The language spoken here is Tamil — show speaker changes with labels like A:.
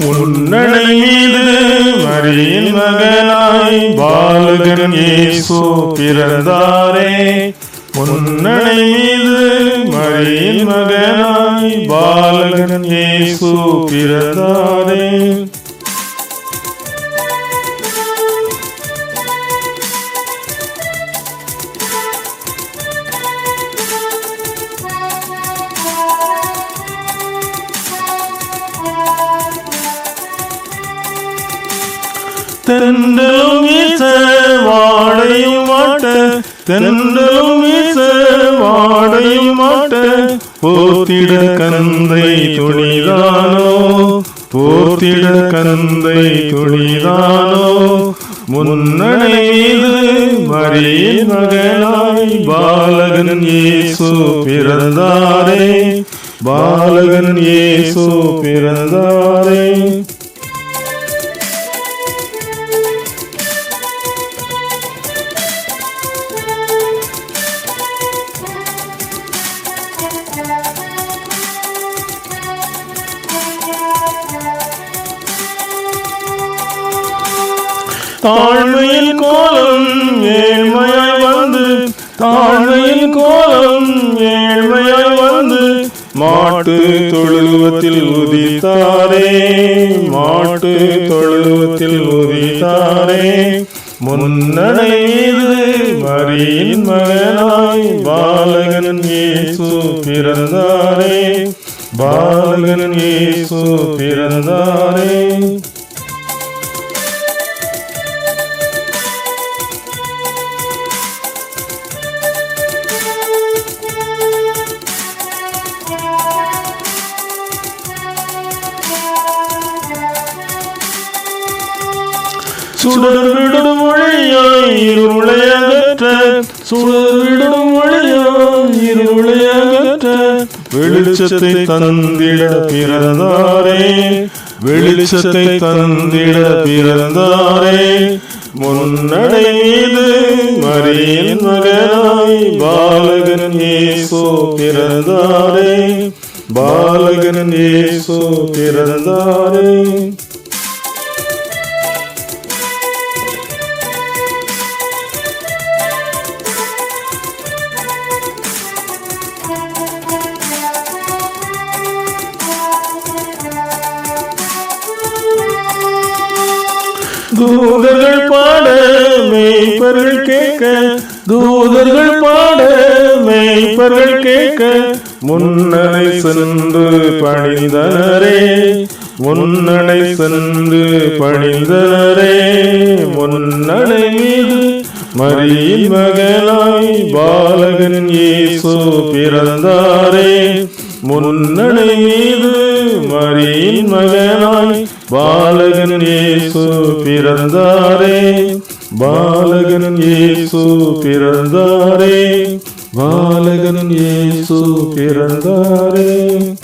A: உன்னடை மீது மரியின் மகனாய் பாலகன் ஏசோ பிறந்தாரே. முன்னடை மீது மரியின் மகனாய் பாலகன் ஏசோ பிறந்தாரே. தென்றலும் வீச வாடையும் மாட்ட தென்றலும் வீச வாடையும் மாட்ட போத்திட கந்தை துணிதானோ போத்திட கந்தை துணிதானோ. முன்னணை மீது மரியின் மகனாய் பாலகன் இயேசு பிறந்தாரே பாலகன் இயேசு பிறந்தாரே. தாழ்மையில் கோலம் ஏழ்மையாய் வந்து தாழ்மையில் கோலம் ஏழ்மையாய் வந்து மாட்டு தொழுவத்தில் உதித்தாரே மாட்டு தொழுவத்தில் உதித்தாரே. முன்னடை மீது மரியின் மகனாய் பாலகன் இயேசு பிறந்தாரே. பாலகன் இயேசு பிறந்தாரே. சுடர்விடும் மொழியாய் இருளை அகற்ற சுடர்விடும் மொழியாய் இருளை அகற்ற வெளிச்சத்தை தந்திட பிறந்தாரே வெளிச்சத்தை தந்திட பிறந்தாரே. முன்னடை மீது மரியின் மகனாய் பாலகன் ஏசோ பிறந்தாரே. பாலகன் ஏசோ பிறந்தாரே. தூதர்கள் பாட மெய்ப்பர்கள் கேட்க தூதர்கள் பாட மெய்ப்பர்கள் கேட்க முன்னணை சென்று பணிந்தனரே முன்னணை சென்று பணிந்தனரே முன்னணை மீது மரியின் மகனாய் பாலகன் இயேசு பிறந்தாரே முன்னணை மீது மரியின் மகனாய் பாலகன் இயேசு பிறந்தாரே. பாலகன் இயேசு பிறந்தாரே. பாலகன் இயேசு பிறந்தாரே.